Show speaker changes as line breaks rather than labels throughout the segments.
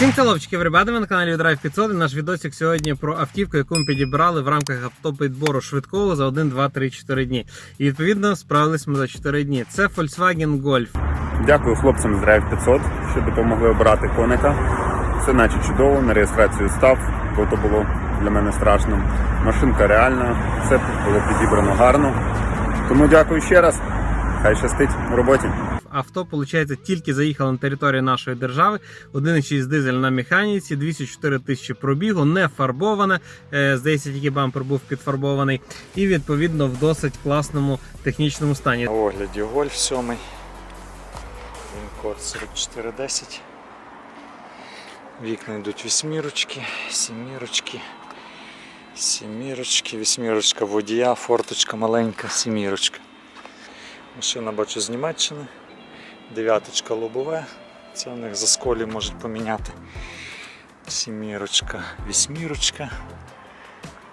Всім целовчиків, ребята, ви на каналі Drive 500 і наш відосик сьогодні про автівку, яку ми підібрали в рамках автопідбору швидкого за 1, 2, 3, 4 дні. І відповідно справились ми за 4 дні. Це Volkswagen Golf.
Дякую хлопцям з Drive 500, що допомогли обрати коника. Все наче чудово, на реєстрацію став, бо то було для мене страшно. Машинка реальна, все було підібрано гарно. Тому дякую ще раз. Хай щастить у роботі.
Авто, виходить, тільки заїхало на територію нашої держави. 1,6 дизель на механіці, 204 тисячі пробігу, не фарбоване. Е, Здається, тільки бампер був підфарбований. І відповідно в досить класному технічному стані.
На огляді Гольф 7. Він код 4410. Вікна йдуть вісьмірочки, сімірочки, сімірочки, вісьмірочка водія, форточка маленька, сімірочка. Машина бачу з Німеччини. Дев'яточка лобове. Це у них за сколі можуть поміняти. Сімірочка, вісьмірочка.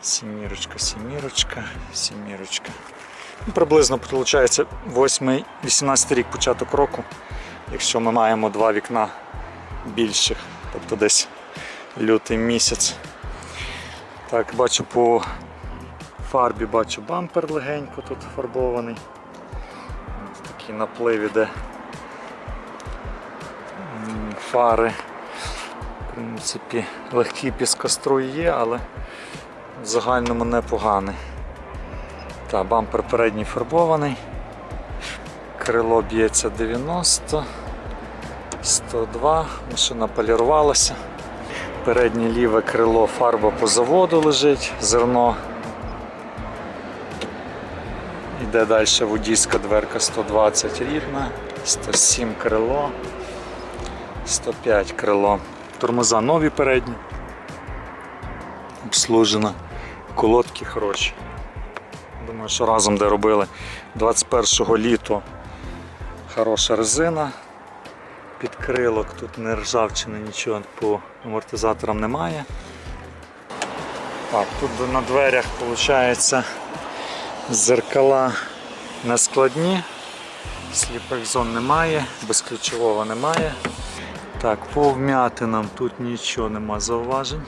Сімірочка, сімірочка, сімірочка. Ну, Приблизно виходить 8-18 рік початок року, якщо ми маємо два вікна більших, тобто десь лютий місяць. Так, бачу по фарбі бачу бампер легенько тут фарбований. Такий наплив іде фари. В принципі, легкі піскоструї є, але в загальному непоганий. Та, бампер передній фарбований. Крило б'ється 90, 102, машина полірувалася. Переднє ліве крило фарба по заводу лежить, зерно. Іде далі водійська дверка 120 рідна, 107 крило, 105 крило. Тормоза нові передні. Обслужено. Колодки хороші. Думаю, що разом де робили 21-го літо хороша резина. Підкрилок, тут не ржавчини, нічого по амортизаторам немає. Так, тут на дверях виходить зеркала не складні, сліпих зон немає, безключового немає. Так, по вмятинам тут нічого нема зауважень.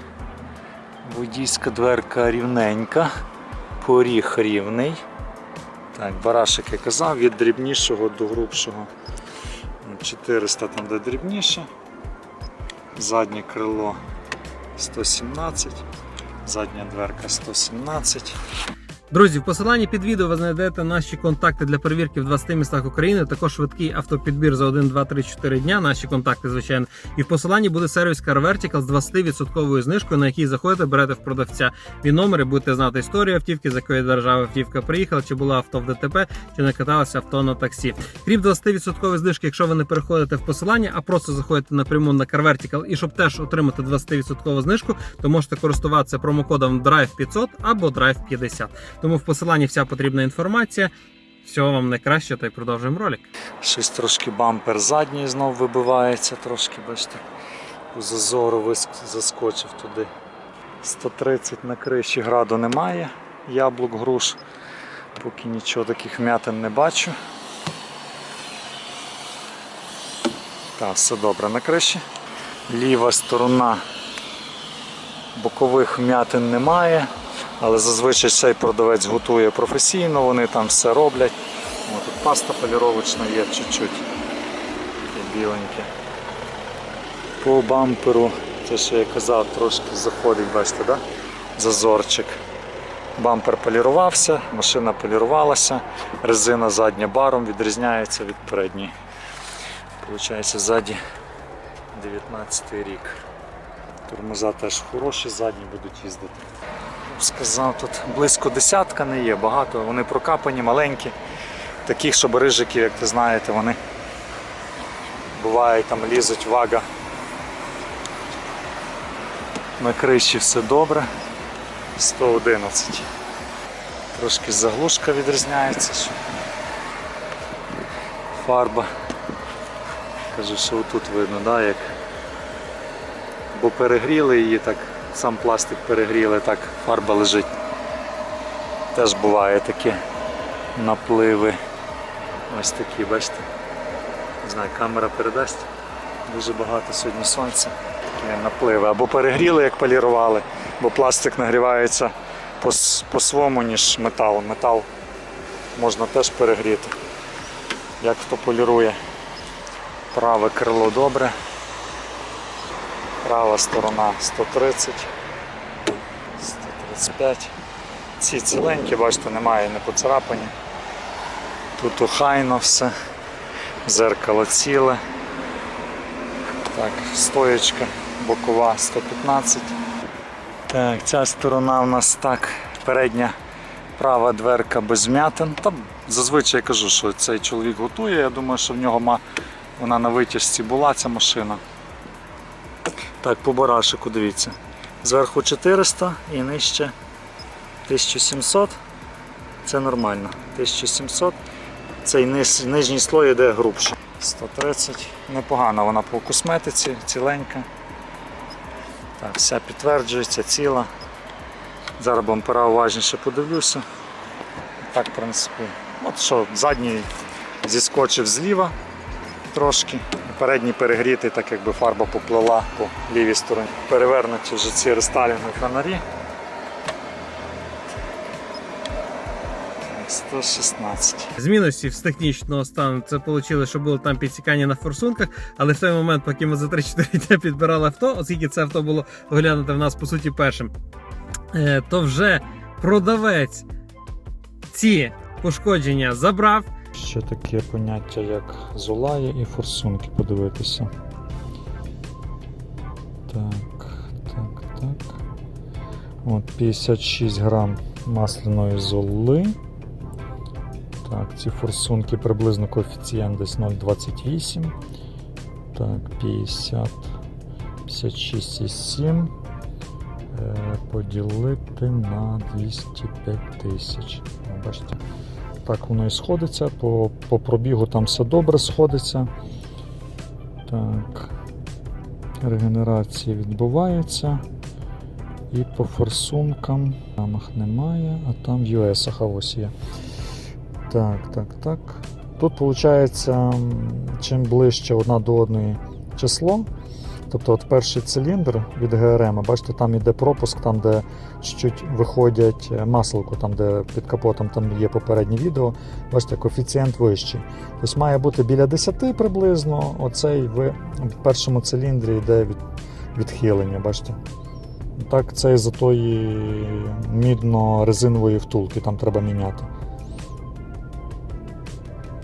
Водійська дверка рівненька поріг рівний. Так, барашик я казав, від дрібнішого до грубшого. 400 там де дрібніше. Заднє крило 117, задня дверка 117.
Друзі, в посиланні під відео ви знайдете наші контакти для перевірки в 20 містах України. Також швидкий автопідбір за 1, 2, 3, 4 дня. Наші контакти, звичайно. І в посиланні буде сервіс Car Vertical з 20% знижкою, на який заходите, берете в продавця і номери, будете знати історію автівки, з якої держави автівка приїхала, чи була авто в ДТП, чи не каталася авто на таксі. Крім 20% знижки, якщо ви не переходите в посилання, а просто заходите напряму на Car Vertical і щоб теж отримати 20% знижку, то можете користуватися промокодом Drive 500 або Drive 50. Тому в посиланні вся потрібна інформація. Всього вам найкраще та й продовжуємо ролик.
Щось трошки бампер задній знов вибивається, трошки, бачите, по зазору заскочив туди. 130 на криші граду немає, яблук, груш, поки нічого таких м'ятин не бачу. Так, все добре на криші. Ліва сторона бокових вм'ятин немає, але зазвичай цей продавець готує професійно, вони там все роблять. Тут паста поліровочна є чуть-чуть. Біленьке. По бамперу, те, що я казав, трошки заходить, бачите, да? зазорчик. Бампер полірувався, машина полірувалася, резина задня баром відрізняється від передньої. Получається ззаді 19 рік. Тормоза теж хороші, задні будуть їздити. Сказав, тут близько десятка не є, багато, вони прокапані, маленькі. Таких, щоб як ти знаєте, вони буває там лізуть вага. На криші все добре. 111. Трошки заглушка відрізняється. Що фарба. Кажу, що отут видно, да, як. Бо перегріли її так, сам пластик перегріли, так фарба лежить. Теж буває таке напливи. Ось такі, бачите. Не знаю, камера передасть. Дуже багато сьогодні сонця. Такі напливи. Або перегріли, як полірували, бо пластик нагрівається по- по-своєму, ніж метал. Метал можна теж перегріти. Як хто полірує. Праве крило добре. Права сторона 130, 135. Ці ціленькі, бачите, немає не поцарапані. Тут охайно все. Зеркало ціле. Так, стоєчка бокова 115. Так, ця сторона у нас так, передня права дверка без м'ятин. Там зазвичай я кажу, що цей чоловік готує. Я думаю, що в нього ма... вона на витяжці була ця машина. Так, по барашику дивіться. Зверху 400 і нижче 1700. Це нормально. 1700. Цей низ, нижній слой йде грубше. 130. Непогано вона по косметиці, ціленька. Так, вся підтверджується, ціла. Зараз бампера уважніше подивлюся. Так, в принципі. От що, задній зіскочив зліва трошки. Передній перегрітий, так якби фарба поплила по лівій стороні. Перевернуті вже ці рестайлінгові фонарі. 116.
З з технічного стану це вийшло, що було там підсікання на форсунках, але в той момент, поки ми за 3-4 дня підбирали авто, оскільки це авто було оглянуте в нас по суті першим, е, то вже продавець ці пошкодження забрав.
Ще таке поняття, як золає і форсунки подивитися. Так, так, так. От 56 грам масляної золи. Так, ці форсунки приблизно коефіцієнт десь 0,28. Так, 50, 56,7. Е, поділити на 205 тисяч. Бачите? Так воно і сходиться, по, по пробігу там все добре сходиться. Так. Регенерація відбувається. І по форсункам Тамах немає, а там в US ось є. Так, так, так. Тут виходить, чим ближче одна до одної число. Тобто от перший циліндр від ГРМ, бачите, там іде пропуск, там, де чуть-чуть виходять е, там, де під капотом там є попереднє відео. Бачите, коефіцієнт вищий. Тобто має бути біля 10 приблизно. Оцей в першому циліндрі йде від, відхилення. Бачите? Так, це із-за тої мідно-резинової втулки, там треба міняти.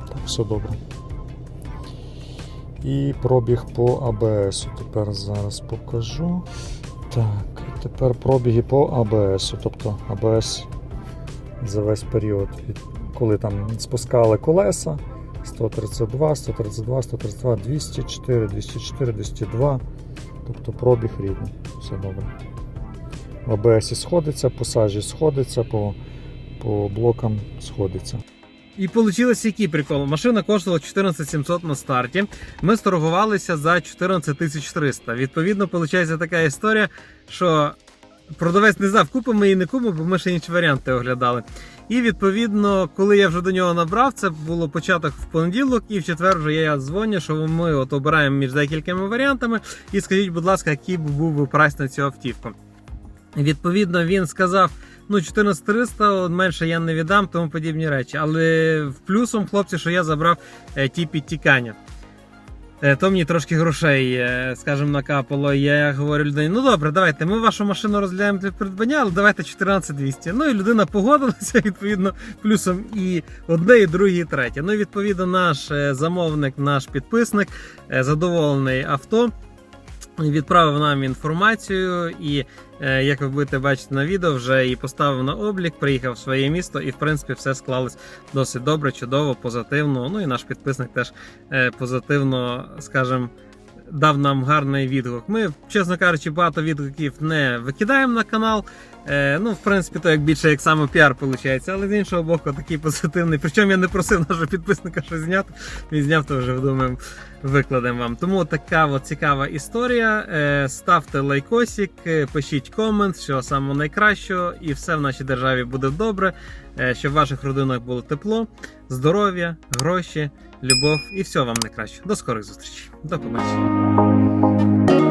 Так, все добре. І пробіг по АБС. Тепер зараз покажу. Так, тепер пробіги по АБС. Тобто АБС за весь період, коли там спускали колеса. 132, 132, 132, 204, 204, 202. Тобто пробіг рідний. Все добре. В АБС сходиться, по сажі сходиться, по, по блокам сходиться.
І вийшло який прикол. Машина коштувала 14 700 на старті. Ми сторгувалися за 14 300. Відповідно, виходить така історія, що продавець не знав, купимо її не купимо, бо ми ще інші варіанти оглядали. І відповідно, коли я вже до нього набрав, це було початок в понеділок, і в четвер вже я дзвоню, що ми от обираємо між декількома варіантами. І скажіть, будь ласка, який був би прайс на цю автівку. Відповідно, він сказав: ну 14300, менше я не віддам, тому подібні речі. Але в плюсом, хлопці, що я забрав е, ті підтікання. Е, То мені трошки грошей, е, скажімо, накапало. Я говорю людині: ну добре, давайте, ми вашу машину розглядаємо для придбання, але давайте 14200. Ну і людина погодилася, відповідно, плюсом і одне, і друге, і третє. Ну і відповідно, наш замовник, наш підписник задоволений авто. Відправив нам інформацію, і е, як ви будете бачити на відео, вже і поставив на облік, приїхав в своє місто, і в принципі все склалось досить добре, чудово, позитивно. Ну і наш підписник теж е, позитивно, скажімо, дав нам гарний відгук. Ми, чесно кажучи, багато відгуків не викидаємо на канал. Е, ну, в принципі, то як більше як саме піар виходить, але з іншого боку, такий позитивний. Причому я не просив нашого підписника щось зняти. Він зняв, то вже думаємо, викладемо вам. Тому така от цікава історія. Е, Ставте лайкосик, е, пишіть комент, всього самого найкращого, і все в нашій державі буде добре. Е, Щоб в ваших родинах було тепло, здоров'я, гроші, любов і всього вам найкраще. До скорих зустрічей. До побачення.